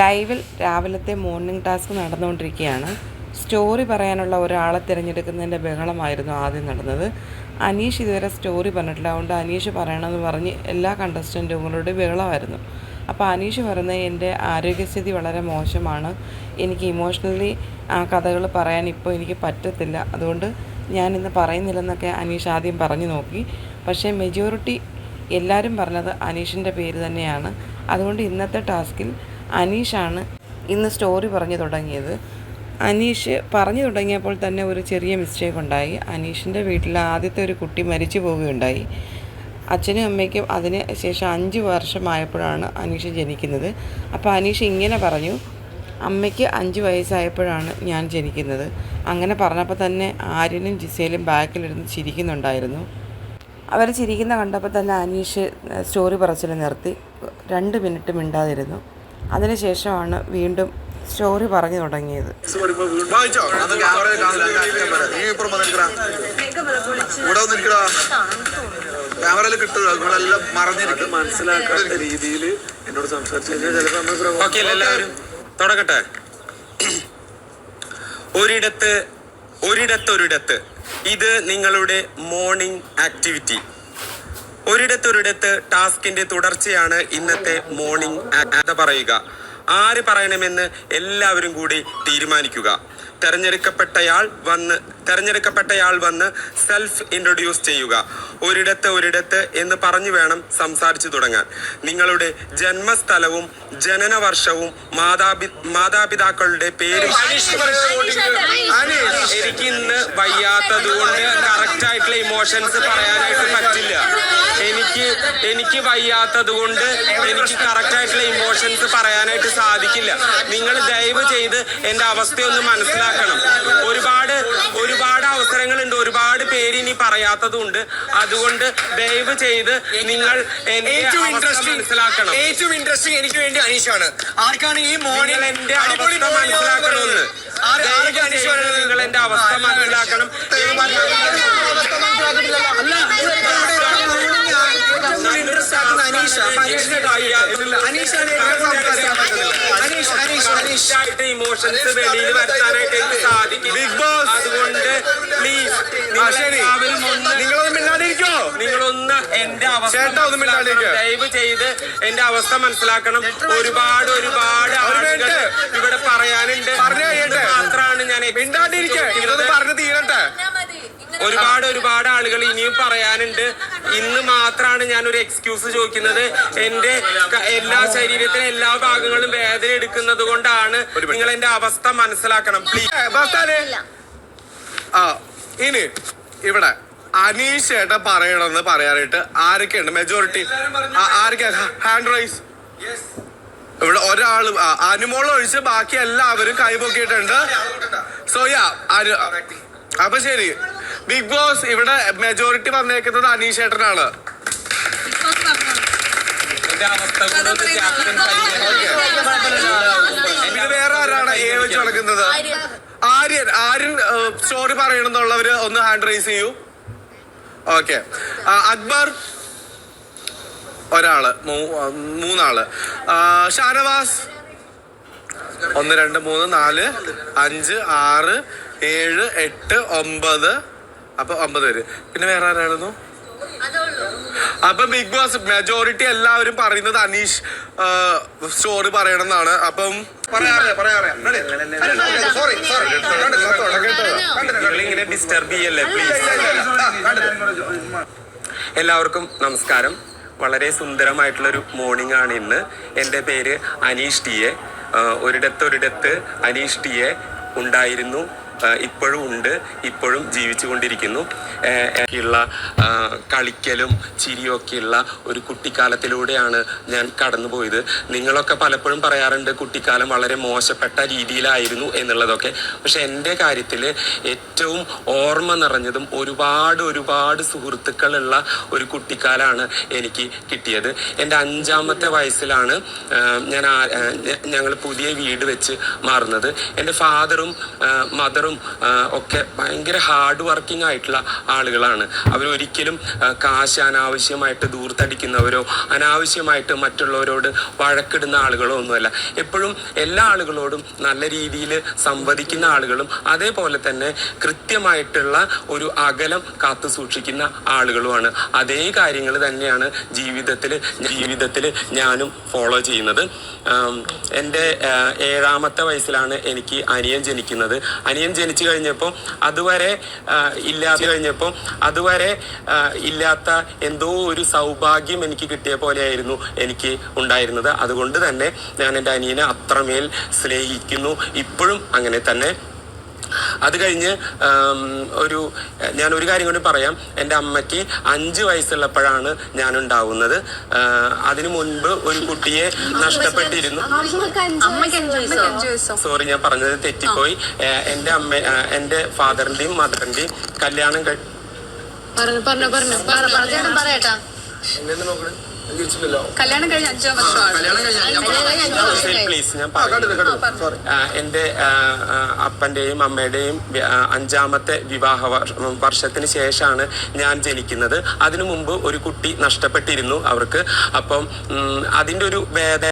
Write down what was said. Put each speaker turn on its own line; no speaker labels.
ലൈവിൽ രാവിലത്തെ morning task നടന്നുകൊണ്ടിരിക്കുകയാണ് സ്റ്റോറി പറയാനുള്ള ഒരാളെ തിരഞ്ഞെടുക്കുന്നതിൻ്റെ ബഹളമായിരുന്നു ആദ്യം നടന്നത് അനീഷ് ഇതുവരെ സ്റ്റോറി പറഞ്ഞിട്ടില്ല അതുകൊണ്ട് അനീഷ് പറയണമെന്ന് പറഞ്ഞ് എല്ലാ കണ്ടസ്റ്റൻറ്റുകളുടെ ബഹളമായിരുന്നു അപ്പോൾ അനീഷ് പറയുന്നത് എൻ്റെ ആരോഗ്യസ്ഥിതി വളരെ മോശമാണ് എനിക്ക് ഇമോഷണലി ആ കഥകൾ പറയാൻ ഇപ്പോൾ എനിക്ക് പറ്റത്തില്ല അതുകൊണ്ട് ഞാൻ ഇന്ന് പറയുന്നില്ലെന്നൊക്കെ അനീഷ് ആദ്യം പറഞ്ഞു നോക്കി പക്ഷേ മെജോറിറ്റി എല്ലാവരും പറഞ്ഞത് അനീഷിൻ്റെ പേര് തന്നെയാണ് അതുകൊണ്ട് ഇന്നത്തെ ടാസ്കിൽ അനീഷാണ് ഇന്ന് സ്റ്റോറി പറഞ്ഞു തുടങ്ങിയത് അനീഷ് പറഞ്ഞു തുടങ്ങിയപ്പോൾ തന്നെ ഒരു ചെറിയ മിസ്റ്റേക്ക് ഉണ്ടായി അനീഷിൻ്റെ വീട്ടിൽ ആദ്യത്തെ ഒരു കുട്ടി മരിച്ചു പോവുകയുണ്ടായി അച്ഛനും അമ്മയ്ക്കും അതിന് ശേഷം അഞ്ച് വർഷമായപ്പോഴാണ് അനീഷ് ജനിക്കുന്നത് അപ്പോൾ അനീഷ് ഇങ്ങനെ പറഞ്ഞു അമ്മയ്ക്ക് അഞ്ച് വയസ്സായപ്പോഴാണ് ഞാൻ ജനിക്കുന്നത് അങ്ങനെ പറഞ്ഞപ്പോൾ തന്നെ ആര്യനും ജിസയിലും ബാക്കിലിരുന്ന് ചിരിക്കുന്നുണ്ടായിരുന്നു അവർ ചിരിക്കുന്ന കണ്ടപ്പോൾ തന്നെ അനീഷ് സ്റ്റോറി പറച്ചിൽ നിർത്തി രണ്ട് മിനിറ്റ് മിണ്ടാതിരുന്നു അതിനുശേഷമാണ് വീണ്ടും സ്റ്റോറി പറഞ്ഞു തുടങ്ങിയത് ക്യാമറയിൽ കിട്ടുക നിങ്ങളെല്ലാം
മനസ്സിലാക്കാത്ത രീതിയിൽ എന്നോട് ഒരിടത്ത് ഇത് നിങ്ങളുടെ മോർണിംഗ് ആക്ടിവിറ്റി ഒരിടത്തൊരിടത്ത് ടാസ്കിന്റെ തുടർച്ചയാണ് ഇന്നത്തെ മോർണിംഗ് കഥ പറയുക ആര് പറയണമെന്ന് എല്ലാവരും കൂടി തീരുമാനിക്കുക തെരഞ്ഞെടുക്കപ്പെട്ടയാൾ വന്ന് തെരഞ്ഞെടുക്കപ്പെട്ടയാൾ വന്ന് സെൽഫ് ഇൻട്രൊഡ്യൂസ് ചെയ്യുക ഒരിടത്ത് ഒരിടത്ത് എന്ന് പറഞ്ഞു വേണം സംസാരിച്ചു തുടങ്ങാൻ നിങ്ങളുടെ ജന്മസ്ഥലവും ജനന വർഷവും മാതാപി മാതാപിതാക്കളുടെ പേരും എനിക്ക് ഇന്ന് വയ്യാത്തത് കൊണ്ട് കറക്റ്റ് ആയിട്ടുള്ള ഇമോഷൻസ് പറയാനായിട്ട് പറ്റില്ല എനിക്ക് എനിക്ക് വയ്യാത്തത് കൊണ്ട് എനിക്ക് കറക്റ്റ് ആയിട്ടുള്ള ഇമോഷൻസ് പറയാനായിട്ട് സാധിക്കില്ല നിങ്ങൾ ദയവ് ചെയ്ത് എൻ്റെ അവസ്ഥയൊന്ന് മനസ്സിലാക്കണം ഒരുപാട് ഒരു ഒരുപാട് അവസരങ്ങളുണ്ട് ഒരുപാട് പേര് ഇനി പറയാത്തതുണ്ട് അതുകൊണ്ട് ദയവ് ചെയ്ത് നിങ്ങൾ ഏറ്റവും ഇൻട്രസ്റ്റിംഗ് മനസ്സിലാക്കണം ഏറ്റവും ഇൻട്രസ്റ്റിംഗ് എനിക്ക് വേണ്ടി അനീഷാണ് ആർക്കാണ് ഈ മോർണിംഗ് എന്റെ അവസ്ഥ മനസ്സിലാക്കണമെന്ന് നിങ്ങൾ എന്റെ അവസ്ഥ മനസ്സിലാക്കണം അനീഷ അനീഷാണ് വെളിയിൽ ബിഗ് ബോസ് അതുകൊണ്ട് പ്ലീസ് എല്ലാവരും നിങ്ങളൊന്ന് എന്റെ അവസ്ഥ ദയവ് ചെയ്ത് എന്റെ അവസ്ഥ മനസ്സിലാക്കണം ഒരുപാട് ഒരുപാട് ഇവിടെ പറയാനുണ്ട് മാത്രമാണ് ഞാൻ മിണ്ടാണ്ടിരിക്കുക പറഞ്ഞു തീരട്ടെ ഒരുപാട് ഒരുപാട് ആളുകൾ ഇനിയും പറയാനുണ്ട് ഇന്ന് മാത്രമാണ് ഞാൻ ഒരു എക്സ്ക്യൂസ് ചോദിക്കുന്നത് എന്റെ എല്ലാ ശരീരത്തിലെ എല്ലാ ഭാഗങ്ങളും വേദന എടുക്കുന്നത് കൊണ്ടാണ് നിങ്ങൾ എന്റെ അവസ്ഥ മനസ്സിലാക്കണം പ്ലീസ് ആ ഇനി ഇവിടെ അനീഷ് ചേട്ടൻ പറയണമെന്ന് പറയാനായിട്ട് ആരൊക്കെയുണ്ട് മെജോറിറ്റി ഹാൻഡ് റൈസ് ഇവിടെ ഒരാൾ അനുമോൾ ഒഴിച്ച് ബാക്കി എല്ലാവരും കൈപൊക്കിയിട്ടുണ്ട് സോ യാ അപ്പൊ ശരി ബിഗ് ബോസ് ഇവിടെ മെജോറിറ്റി വന്നേക്കുന്നത് അനീഷേട്ടനാണ് പിന്നെ വേറെ ആരാണ് വെച്ച് നടക്കുന്നത് ആര്യൻ ആര്യൻ സ്റ്റോറി പറയണമെന്നുള്ളവര് ഒന്ന് ഹാൻഡ് റൈസ് ചെയ്യൂ ഓക്കെ അക്ബർ ഒരാള് മൂന്നാള് ഷാനവാസ് ഒന്ന് രണ്ട് മൂന്ന് നാല് അഞ്ച് ആറ് ഏഴ് എട്ട് ഒമ്പത് അപ്പൊ അമ്പത് പേര് പിന്നെ വേറെ ആരായിരുന്നു അപ്പൊ ബിഗ് ബോസ് മെജോറിറ്റി എല്ലാവരും പറയുന്നത് അനീഷ് സ്റ്റോറി പറയണം എന്നാണ് അപ്പം ഇങ്ങനെ ഡിസ്റ്റർബ് ചെയ്യല്ലേ എല്ലാവർക്കും നമസ്കാരം വളരെ സുന്ദരമായിട്ടുള്ള ഒരു മോർണിംഗ് ആണ് ഇന്ന് എൻ്റെ പേര് അനീഷ് ടി എ ഒരിടത്തൊരിടത്ത് അനീഷ് ടി എ ഉണ്ടായിരുന്നു ഇപ്പോഴും ഉണ്ട് ഇപ്പോഴും ജീവിച്ചു കൊണ്ടിരിക്കുന്നു ഉള്ള കളിക്കലും ചിരിയൊക്കെയുള്ള ഒരു കുട്ടിക്കാലത്തിലൂടെയാണ് ഞാൻ കടന്നുപോയത് നിങ്ങളൊക്കെ പലപ്പോഴും പറയാറുണ്ട് കുട്ടിക്കാലം വളരെ മോശപ്പെട്ട രീതിയിലായിരുന്നു എന്നുള്ളതൊക്കെ പക്ഷെ എൻ്റെ കാര്യത്തിൽ ഏറ്റവും ഓർമ്മ നിറഞ്ഞതും ഒരുപാട് ഒരുപാട് സുഹൃത്തുക്കളുള്ള ഒരു കുട്ടിക്കാലമാണ് എനിക്ക് കിട്ടിയത് എൻ്റെ അഞ്ചാമത്തെ വയസ്സിലാണ് ഞാൻ ഞങ്ങൾ പുതിയ വീട് വെച്ച് മാറുന്നത് എൻ്റെ ഫാദറും മദറും ടീച്ചറും ഒക്കെ ഭയങ്കര ഹാർഡ് വർക്കിംഗ് ആയിട്ടുള്ള ആളുകളാണ് അവരൊരിക്കലും കാശ് അനാവശ്യമായിട്ട് ദൂർത്തടിക്കുന്നവരോ അനാവശ്യമായിട്ട് മറ്റുള്ളവരോട് വഴക്കിടുന്ന ആളുകളോ ഒന്നുമല്ല എപ്പോഴും എല്ലാ ആളുകളോടും നല്ല രീതിയിൽ സംവദിക്കുന്ന ആളുകളും അതേപോലെ തന്നെ കൃത്യമായിട്ടുള്ള ഒരു അകലം കാത്തു സൂക്ഷിക്കുന്ന ആളുകളുമാണ് അതേ കാര്യങ്ങൾ തന്നെയാണ് ജീവിതത്തിൽ ജീവിതത്തിൽ ഞാനും ഫോളോ ചെയ്യുന്നത് എൻ്റെ ഏഴാമത്തെ വയസ്സിലാണ് എനിക്ക് അനിയൻ ജനിക്കുന്നത് അനിയൻ ജനിച്ചു കഴിഞ്ഞപ്പോൾ അതുവരെ ഇല്ലാത്ത കഴിഞ്ഞപ്പോൾ അതുവരെ ഇല്ലാത്ത എന്തോ ഒരു സൗഭാഗ്യം എനിക്ക് കിട്ടിയ പോലെയായിരുന്നു എനിക്ക് ഉണ്ടായിരുന്നത് അതുകൊണ്ട് തന്നെ ഞാൻ എൻ്റെ അനിയനെ അത്രമേൽ സ്നേഹിക്കുന്നു ഇപ്പോഴും അങ്ങനെ തന്നെ അത് കഴിഞ്ഞ് ഒരു ഞാൻ ഒരു കാര്യം കൂടി പറയാം എൻ്റെ അമ്മയ്ക്ക് അഞ്ച് വയസ്സുള്ളപ്പോഴാണ് ഞാൻ ഉണ്ടാവുന്നത് അതിനു മുൻപ് ഒരു കുട്ടിയെ നഷ്ടപ്പെട്ടിരുന്നു സോറി ഞാൻ പറഞ്ഞത് തെറ്റിപ്പോയി എൻ്റെ അമ്മ എൻ്റെ ഫാദറിൻ്റെയും മദറിൻ്റെയും കല്യാണം പറഞ്ഞു പറഞ്ഞു പറഞ്ഞു പറയട്ടെ കല്യാണം കഴിഞ്ഞ എന്റെ അപ്പന്റെയും അമ്മയുടെയും അഞ്ചാമത്തെ വിവാഹ വർഷത്തിന് ശേഷമാണ് ഞാൻ ജനിക്കുന്നത് അതിനു മുമ്പ് ഒരു കുട്ടി നഷ്ടപ്പെട്ടിരുന്നു അവർക്ക് അപ്പം അതിന്റെ ഒരു വേദന